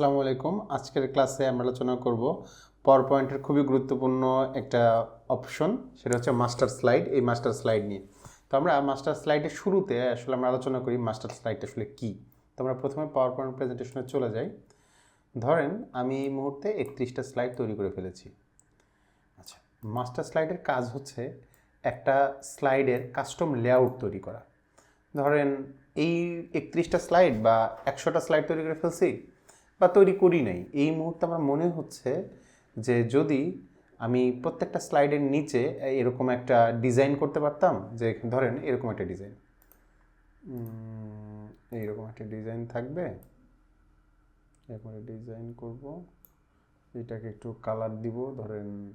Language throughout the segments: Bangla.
আসসালামু আলাইকুম। আজকের ক্লাসে আমরা আলোচনা করব পাওয়ার পয়েন্টের খুবই গুরুত্বপূর্ণ একটা অপশন সেটা হচ্ছে মাস্টার স্লাইড এই মাস্টার স্লাইড নিয়ে। তো আমরা মাস্টার স্লাইডের শুরুতে আসলে আমরা আলোচনা করি মাস্টার স্লাইডটা আসলে কী। তো আমরা প্রথমে পাওয়ার পয়েন্ট প্রেজেন্টেশনে চলে যাই। ধরেন আমি এই মুহূর্তে একত্রিশটা স্লাইড তৈরি করে ফেলেছি। আচ্ছা মাস্টার স্লাইডের কাজ হচ্ছে একটা স্লাইডের কাস্টম লেআউট তৈরি করা। ধরেন এই একত্রিশটা স্লাইড বা একশোটা স্লাইড তৈরি করে ফেলছি বা তৈরি করি নাই। এই মুহূর্তে আমার মনে হচ্ছে যে যদি আমি প্রত্যেকটা স্লাইডের নিচে এরকম একটা ডিজাইন করতে পারতাম, যে ধরেন এরকম একটা ডিজাইন। এইরকম একটা ডিজাইন থাকবে। এরকম ডিজাইন করব। এটাকে একটু কালার দিব, ধরেন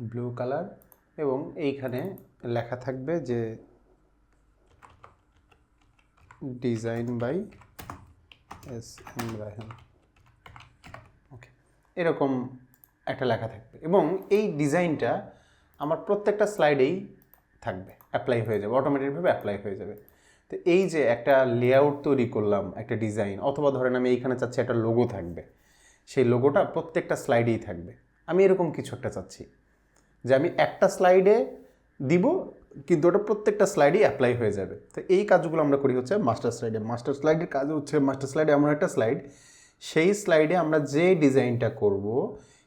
ব্লু কালার। এবং এইখানে লেখা থাকবে যে design by S M Raihan okay. এরকম একটা লেখা থাকবে। এবং এই ডিজাইনটা আমার প্রত্যেকটা স্লাইডেই থাকবে। অ্যাপ্লাই হয়ে যাবে, অটোমেটিকভাবে অ্যাপ্লাই হয়ে যাবে। তো এই যে একটা লেআউট তৈরি করলাম, একটা ডিজাইন, অথবা ধরেন আমি এইখানে চাচ্ছি একটা লোগো থাকবে, সেই লোগোটা প্রত্যেকটা স্লাইডেই থাকবে। আমি এরকম কিছু একটা চাচ্ছি যে আমি একটা স্লাইডে দিব কিন্তু ওটা প্রত্যেকটা স্লাইডেই অ্যাপ্লাই হয়ে যাবে। তো এই কাজগুলো আমরা করি হচ্ছে মাস্টার স্লাইডে মাস্টার স্লাইডের কাজ হচ্ছে মাস্টার স্লাইডে এমন একটা স্লাইড সেই স্লাইডে আমরা যে ডিজাইনটা করব,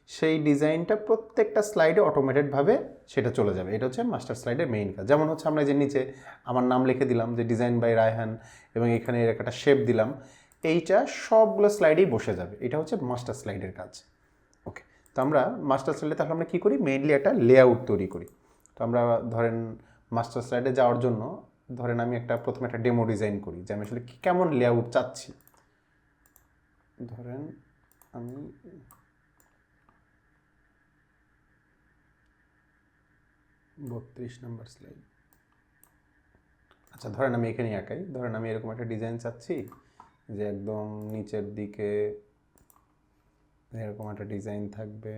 সেই ডিজাইনটা প্রত্যেকটা স্লাইডে অটোমেটেডভাবে সেটা চলে যাবে। এটা হচ্ছে মাস্টার স্লাইডের মেইন কাজ। যেমন হচ্ছে আমরা যে নিচে আমার নাম লিখে দিলাম যে ডিজাইন বাই রায়হান এবং এখানে এর একটা শেপ দিলাম, এইটা সবগুলো স্লাইডেই বসে যাবে। এটা হচ্ছে মাস্টার স্লাইডের কাজ। ওকে তো আমরা মাস্টার স্লাইডে তাহলে আমরা কী করি? মেইনলি একটা লেআউট তৈরি করি। তো আমরা ধরেন মাস্টার স্লাইডে যাওয়ার জন্য ধরেন আমি একটা প্রথমে একটা ডেমো ডিজাইন করি যে আমি আসলে কেমন লেআউট চাচ্ছি। ধরেন আমি বত্রিশ নাম্বার স্লাইড আচ্ছা ধরেন আমি এখানে একাই ধরেন আমি এরকম একটা ডিজাইন চাচ্ছি যে একদম নিচের দিকে এরকম একটা ডিজাইন থাকবে।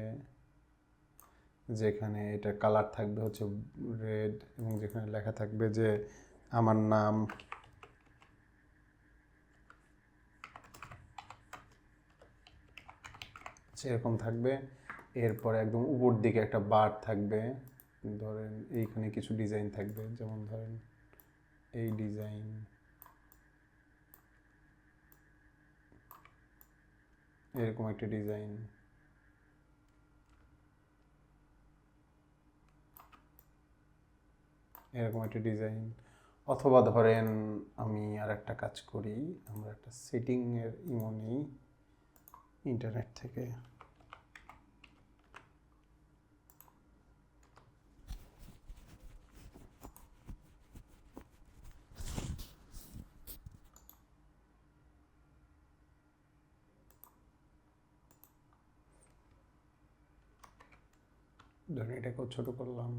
যেখানে এটা কালার থাকবে হচ্ছে রেড এবং যেখানে লেখা থাকবে যে আমার নাম সেরকম থাকবে। এরপরে একদম উপর দিকে একটা বার থাকবে। ধরেন এইখানে কিছু ডিজাইন থাকবে। যেমন ধরেন এই ডিজাইন এরকম একটা ডিজাইন এরকম একটা ডিজাইন অথবা ধরেন আমি আর একটা কাজ করি, আমরা একটা সেটিংয়ের ইমো নিই ইন্টারনেট থেকে। ধরেন এটাকেও ছোট করলাম।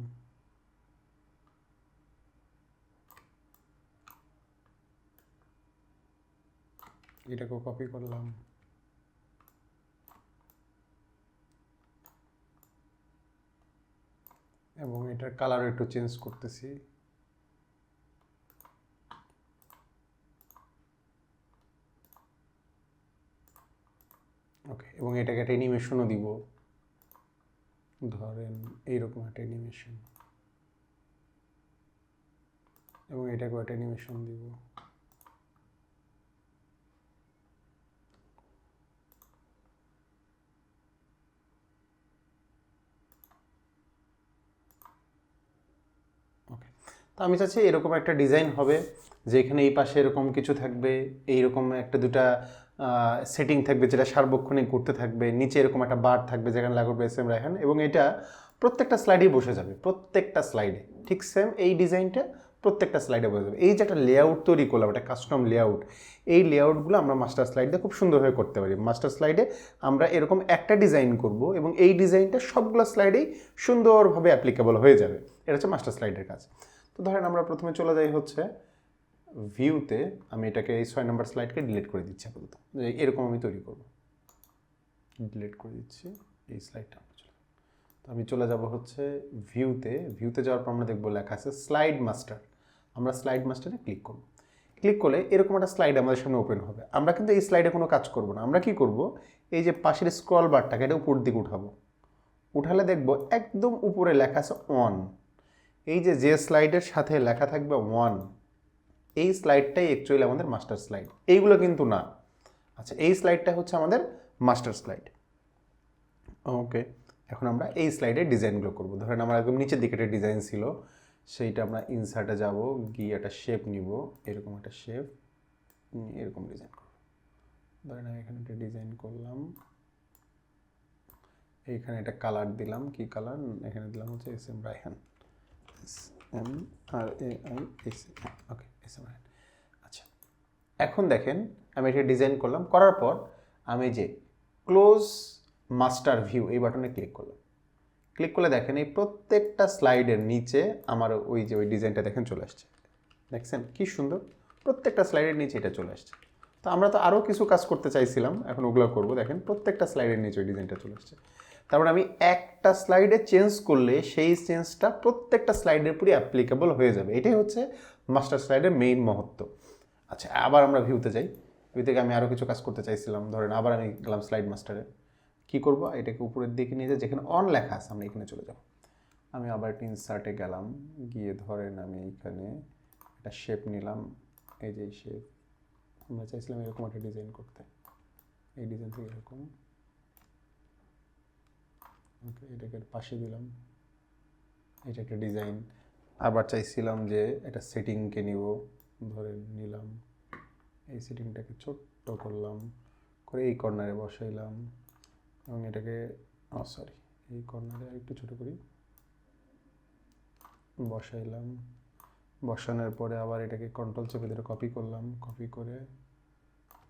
এটাকেও কপি করলাম। এবং এটার কালার একটু চেঞ্জ করতেছি। ওকে এবং এটাকে একটা অ্যানিমেশনও দিব। ধরেন এইরকম একটা অ্যানিমেশন এবং এটাকেও একটা অ্যানিমেশন দিব ওকে তো আমি চাচ্ছি এরকম একটা ডিজাইন হবে যে এখানে এই পাশে এরকম কিছু থাকবে, এইরকম একটা দুটা সেটিং থাকবে যেটা সার্বক্ষণিক করতে থাকবে, নিচে এরকম একটা বার থাকবে যেখানে লাগবে এস এম রায়হান এবং এটা প্রত্যেকটা স্লাইডেই বসে যাবে, প্রত্যেকটা স্লাইডে ঠিক সেম এই ডিজাইনটা প্রত্যেকটা স্লাইডে বসে যাবে। এই যে একটা লেআউট তৈরি করলাম, একটা কাস্টম লেআউট এই লেআউটগুলো আমরা মাস্টার স্লাইডে খুব সুন্দরভাবে করতে পারি। মাস্টার স্লাইডে আমরা এরকম একটা ডিজাইন করব, এবং এই ডিজাইনটা সবগুলো স্লাইডেই সুন্দরভাবে অ্যাপ্লিকেবল হয়ে যাবে। এটা হচ্ছে মাস্টার স্লাইডের কাজ। তো ধরেন আমরা প্রথমে চলে যাই হচ্ছে ভিউতে আমি এটাকে এই ছয় নম্বর স্লাইডকে ডিলিট করে দিচ্ছি আপাতত। এরকম আমি তৈরি করব। ডিলিট করে দিচ্ছি এই স্লাইডটা তো আমি চলে যাব হচ্ছে ভিউতে ভিউতে যাওয়ার পর আমরা দেখব লেখা আছে স্লাইড মাস্টার আমরা স্লাইড মাস্টারে ক্লিক করব। ক্লিক করলে এরকম একটা স্লাইড আমাদের সামনে ওপেন হবে। আমরা কিন্তু এই স্লাইডে কোনো কাজ করব না। আমরা কি করব? এই যে পাশের স্ক্রল বারটাকে এটা উপর দিকে উঠাবো। উঠালে দেখব একদম উপরে লেখা আছে অন এই যে যে স্লাইডের সাথে লেখা থাকবে ওয়ান এই স্লাইডটাই অ্যাকচুয়ালি আমাদের মাস্টার স্লাইড এইগুলো কিন্তু না। আচ্ছা এই স্লাইডটা হচ্ছে আমাদের মাস্টার স্লাইড ওকে এখন আমরা এই স্লাইডের ডিজাইনগুলো করব। ধরেন আমার একদম নিচের দিকে একটা ডিজাইন ছিল, সেইটা আমরা ইনসার্টে যাব, গিয়ে একটা শেপ নিব, এরকম একটা শেপ এরকম ডিজাইন করব। ধরেন আমি এখানে একটা ডিজাইন করলাম। এইখানে একটা কালার দিলাম। কি কালার এখানে দিলাম হচ্ছে S M Raihan S M R A I S okay S M আচ্ছা এখন দেখেন আমি এটা ডিজাইন করলাম, করার পর আমি যে ক্লোজ মাস্টার ভিউ এই বাটনে ক্লিক করলাম। ক্লিক করলে দেখেন এই প্রত্যেকটা স্লাইডের নিচে আমার ওই যে ওই ডিজাইনটা দেখেন চলে আসছে। দেখছেন? কি সুন্দর। প্রত্যেকটা স্লাইডের নিচে এটা চলে আসছে। তো আমরা তো আরও কিছু কাজ করতে চাইছিলাম, এখন ওগুলো করব। দেখেন, প্রত্যেকটা স্লাইডের নিচে ওই ডিজাইনটা চলে আসছে। তারপরে আমি একটা স্লাইডে চেঞ্জ করলে সেই চেঞ্জটা প্রত্যেকটা স্লাইডের পুরো অ্যাপ্লিকেবল হয়ে যাবে। এটাই হচ্ছে মাস্টার স্লাইডের মেইন মহত্ব। আচ্ছা আবার আমরা ভিউতে যাই। ভিউ থেকে আমি আরও কিছু কাজ করতে চাইছিলাম। ধরেন আবার আমি গেলাম স্লাইড মাস্টারে কী করব? এটাকে উপরের দিকে নিয়ে যাই, যেখানে অন লেখা আছে, আমরা এখানে চলে যাব। আমি আবার একটা ইনসার্টে গেলাম। গিয়ে ধরেন আমি এইখানে একটা শেপ নিলাম। এই যে শেপ আমরা চাইছিলাম এরকম একটা ডিজাইন করতে। এই ডিজাইন থেকে এরকম ওকে, এটাকে পাশে দিলাম। এটা একটা ডিজাইন। আবার চাইছিলাম যে এটা সেটিংকে নিব। ধরে নিলাম। এই সেটিংটাকে ছোট্ট করলাম। করে এই কর্নারে বসাইলাম। এবং এটাকে সরি এই কর্নারে একটু ছোটো করি। বসাইলাম। বসানোর পরে আবার এটাকে কন্ট্রোল চেপে ধরে কপি করলাম। কপি করে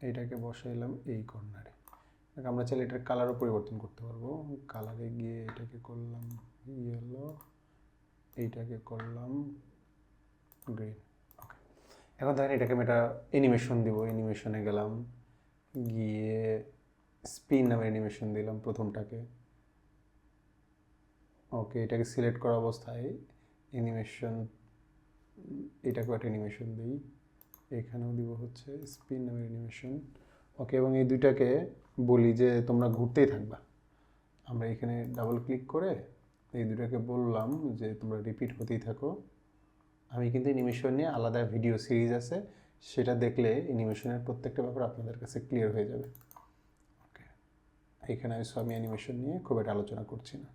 এইটাকে বসাইলাম এই কর্নারে। আমরা চাইলে এটার কালারও পরিবর্তন করতে পারব। কালারে গিয়ে এটাকে করলাম ইয়েলো এইটাকে করলাম গ্রিন ওকে এখন দেখেন এটাকে আমি একটা অ্যানিমেশন দিব অ্যানিমেশনে গেলাম, গিয়ে স্পিন নামে অ্যানিমেশন দিলাম প্রথমটাকে। ওকে এটাকে সিলেক্ট করা অবস্থায় অ্যানিমেশন এটাকেও একটা অ্যানিমেশন দিই। এখানেও দিব হচ্ছে স্পিন নামের অ্যানিমেশন ওকে এবং এই দুইটাকে বলি যে তোমরা ঘুরতেই থাকবা। আমরা এখানে ডাবল ক্লিক করে এই দুটাকে বললাম যে তোমরা রিপিট হতেই থাকো। আমি কিন্তু অ্যানিমেশন নিয়ে আলাদা ভিডিও সিরিজ আছে, সেটা দেখলে অ্যানিমেশনের প্রত্যেকটা ব্যাপার আপনাদের কাছে ক্লিয়ার হয়ে যাবে। ওকে এখানে আমি সব আমি অ্যানিমেশন নিয়ে খুব একটা আলোচনা করছি না।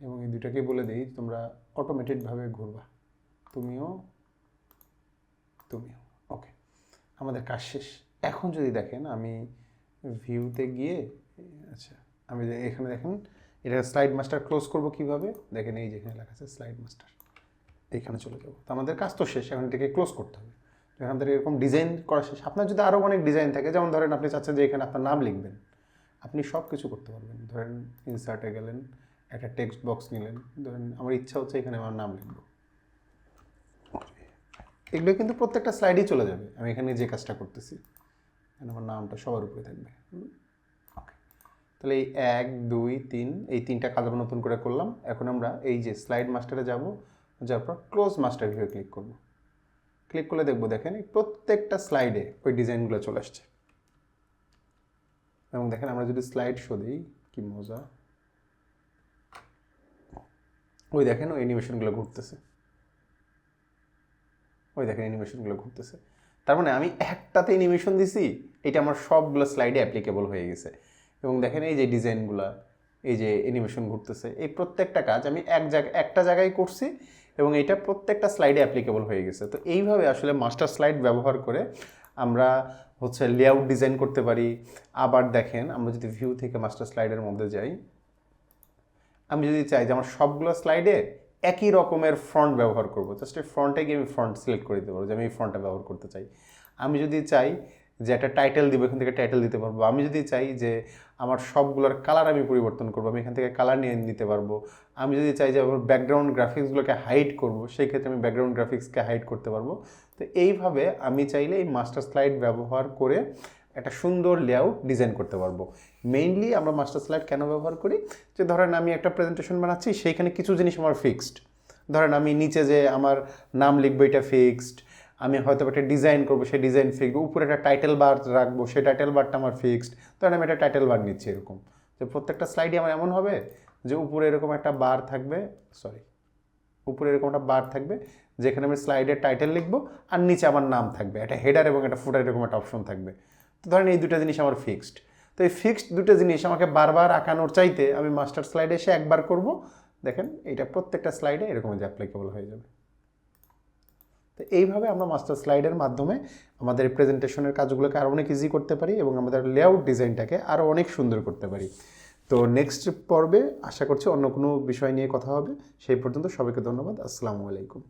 এবং এই দুটাকে বলে দিই তোমরা অটোমেটেডভাবে ঘুরবা। তুমিও তুমিও ওকে আমাদের কাজ শেষ। এখন যদি দেখেন আমি ভিউতে গিয়ে আচ্ছা আমি এখানে দেখেন, এটা স্লাইড মাস্টার ক্লোজ করব কীভাবে? দেখেন এই যেখানে লেখা আছে স্লাইড মাস্টার এইখানে চলে যাব। তো আমাদের কাজ তো শেষ, এখন এটাকে ক্লোজ করতে হবে। যখন আমাদের এরকম ডিজাইন করা শেষ। আপনার যদি আরও অনেক ডিজাইন থাকে, যেমন ধরেন আপনি চাচ্ছেন যে এখানে আপনার নাম লিখবেন, আপনি সব কিছু করতে পারবেন। ধরেন ইনসার্টে গেলেন, একটা টেক্সট বক্স নিলেন, ধরেন আমার ইচ্ছা হচ্ছে এখানে আমার নাম লিখব। এগুলো কিন্তু প্রত্যেকটা স্লাইডেই চলে যাবে। আমি এখানে যে কাজটা করতেছি আমার নামটা সবার উপরে থাকবে। তাহলে এই এক, দুই, তিন, এই তিনটা কাজ নতুন করে করলাম। এখন আমরা এই যে স্লাইড মাস্টারে যাব যাওয়ার পর ক্লোজ মাস্টার ভিউ ক্লিক করব। ক্লিক করলে দেখব, দেখেন প্রত্যেকটা স্লাইডে ওই ডিজাইনগুলো চলে আসছে। এবং দেখেন আমরা যদি স্লাইড শো দিই, কি মজা। ওই দেখেন, ওই অ্যানিমেশনগুলো ঘুরতেছে। ওই দেখেন অ্যানিমেশনগুলো ঘুরতেছে। তার মানে আমি একটাতে অ্যানিমেশন দিছি, এটা আমার সবগুলো স্লাইডে অ্যাপ্লিকেবল হয়ে গেছে। এবং দেখেন এই যে ডিজাইনগুলো এই যে অ্যানিমেশন ঘুরতেছে, এই প্রত্যেকটা কাজ আমি এক জায়গায় একটা জায়গায় করছি এবং এটা প্রত্যেকটা স্লাইডে অ্যাপ্লিকেবল হয়ে গেছে। তো এইভাবে আসলে মাস্টার স্লাইড ব্যবহার করে আমরা হচ্ছে লেআউট ডিজাইন করতে পারি। আবার দেখেন, আমরা যদি ভিউ থেকে মাস্টার স্লাইডের মধ্যে যাই, আমি যদি চাই যে আমার সবগুলো স্লাইডে একই রকমের ফ্রন্ট ব্যবহার করব। জাস্ট এই ফ্রন্টে গিয়ে আমি ফ্রন্ট সিলেক্ট করে দিতে পারব যে আমি এই ফ্রন্টটা ব্যবহার করতে চাই। আমি যদি চাই যে একটা টাইটেল দিব, এখান থেকে টাইটেল দিতে পারব। আমি যদি চাই যে আমার সবগুলোর কালার আমি পরিবর্তন করব, আমি এখান থেকে কালার নিয়ে নিতে পারব। আমি যদি চাই যে আমার ব্যাকগ্রাউন্ড গ্রাফিক্সগুলোকে হাইড করব, সেই ক্ষেত্রে আমি ব্যাকগ্রাউন্ড গ্রাফিক্সকে হাইড করতে পারব। তো এইভাবে আমি চাইলে এই মাস্টার স্লাইড ব্যবহার করে একটা সুন্দর লেআউট ডিজাইন করতে পারব। মেইনলি আমরা মাস্টার স্লাইড কেন ব্যবহার করি? যে ধরেন আমি একটা প্রেজেন্টেশন বানাচ্ছি, সেইখানে কিছু জিনিস আমার ফিক্সড ধরেন আমি নিচে যে আমার নাম লিখব, এটা ফিক্সড আমি হয়তো একটা ডিজাইন করব, সেই ডিজাইন ফিক্সড উপরে একটা টাইটেল বার রাখব, সেই টাইটেল বারটা আমার ফিক্সড ধরেন আমি একটা টাইটেল বার নিচ্ছি এরকম। যে প্রত্যেকটা স্লাইডই আমার এমন হবে যে উপরে এরকম একটা বার থাকবে সরি উপরে এরকম একটা বার থাকবে, যেখানে আমি স্লাইডের টাইটেল লিখব আর নিচে আমার নাম থাকবে। একটা হেডার এবং একটা ফুটার এরকম একটা অপশন থাকবে। ধরেন এই দুটো জিনিস আমার ফিক্সড তো এই ফিক্সড দুটো জিনিস আমাকে বারবার আঁকানোর চাইতে আমি মাস্টার স্লাইডে এসে একবার করব। দেখেন এটা প্রত্যেকটা স্লাইডে এরকম যে অ্যাপ্লিকেবল হয়ে যাবে। তো এইভাবে আমরা মাস্টার স্লাইডের মাধ্যমে আমাদের প্রেজেন্টেশনের কাজগুলোকে আরও অনেক ইজি করতে পারি এবং আমাদের লেআউট ডিজাইনটাকে আরও অনেক সুন্দর করতে পারি। তো নেক্সট পর্বে আশা করছি অন্য কোনো বিষয় নিয়ে কথা হবে। সেই পর্যন্ত সবাইকে ধন্যবাদ। আসসালামু আলাইকুম।